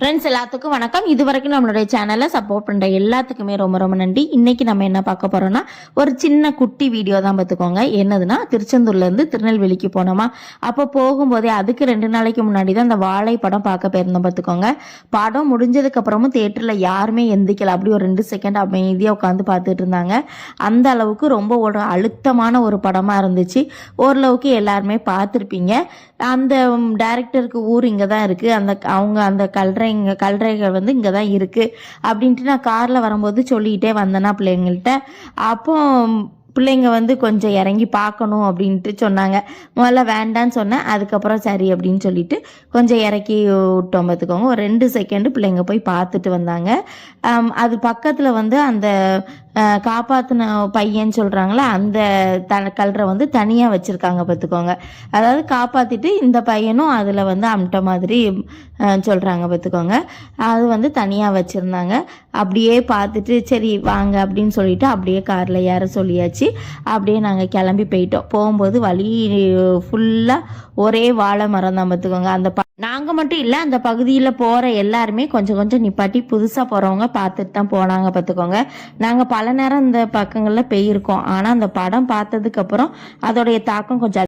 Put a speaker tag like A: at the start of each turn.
A: Friends எல்லாத்துக்கும் வணக்கம். இது வரைக்கும் நம்மளுடைய சேனலை சப்போர்ட் பண்ணுற எல்லாத்துக்குமே ரொம்ப ரொம்ப நன்றி. இன்னைக்கு நம்ம என்ன பார்க்க போறோம்னா ஒரு சின்ன குட்டி வீடியோ தான் பார்த்துக்கோங்க. என்னதுன்னா திருச்செந்தூர்லேருந்து திருநெல்வேலிக்கு போனோமா? அப்போ போகும்போதே அதுக்கு ரெண்டு நாளைக்கு முன்னாடி தான் அந்த வாழை படம் பார்க்க போயிருந்தோம் பார்த்துக்கோங்க. படம் முடிஞ்சதுக்கு அப்புறமும் தேட்டரில் யாருமே எந்திக்கல. அப்படி ஒரு ரெண்டு செகண்ட் அமைதியாக உட்காந்து பார்த்துட்டு இருந்தாங்க. அந்த அளவுக்கு ரொம்ப ஒரு அழுத்தமான ஒரு படமாக இருந்துச்சு. ஓரளவுக்கு எல்லாருமே பார்த்துருப்பீங்க. அந்த டேரக்டருக்கு ஊர் இங்கே தான் இருக்குது அந்த அவங்க அந்த இங்கே கல்றைகள் வந்து இங்கே தான் இருக்குது அப்படின்ட்டு நான் காரில் வரும்போது சொல்லிக்கிட்டே வந்தேன்னா பிள்ளைங்கள்ட்ட. அப்போ பிள்ளைங்க வந்து கொஞ்சம் இறங்கி பார்க்கணும் அப்படின்ட்டு சொன்னாங்க. முதல்ல வேண்டான்னு சொன்னேன். அதுக்கப்புறம் சரி அப்படின்னு சொல்லிட்டு கொஞ்சம் இறக்கி விட்டோம் பார்த்துக்கோங்க. ஒரு ரெண்டு செகண்டு பிள்ளைங்க போய் பார்த்துட்டு வந்தாங்க. அது பக்கத்தில் வந்து அந்த காப்பாற்றின காப்பாத்தின பையன் சொல்கிறாங்களே அந்த த கல்றை வந்து தனியாக வச்சுருக்காங்க பார்த்துக்கோங்க அதாவது காப்பாற்றிட்டு இந்த பையனும் அதில் வந்து அம்ட்ட மாதிரி சொல்கிறாங்க பார்த்துக்கோங்க அது வந்து தனியாக வச்சுருந்தாங்க. அப்படியே பார்த்துட்டு சரி வாங்க அப்படின்னு சொல்லிட்டு அப்படியே காரில் ஏற சொல்லியாச்சு. அப்படியே நாங்கள் கிளம்பி போயிட்டோம். போகும்போது வழி ஃபுல்லாக ஒரே வாழை மரம் தான் பார்த்துக்கோங்க அந்த நாங்கள் மட்டும் இல்லை அந்த பகுதியில் போகிற எல்லாருமே கொஞ்சம் கொஞ்சம் நிப்பாட்டி புதுசாக போகிறவங்க பார்த்துட்டு தான் போனாங்க பார்த்துக்கோங்க. நாங்கள் பல நேரம் இந்த பக்கங்களில் போயிருக்கோம். ஆனால் அந்த படம் பார்த்ததுக்கப்புறம் அதோடைய தாக்கம் கொஞ்சம்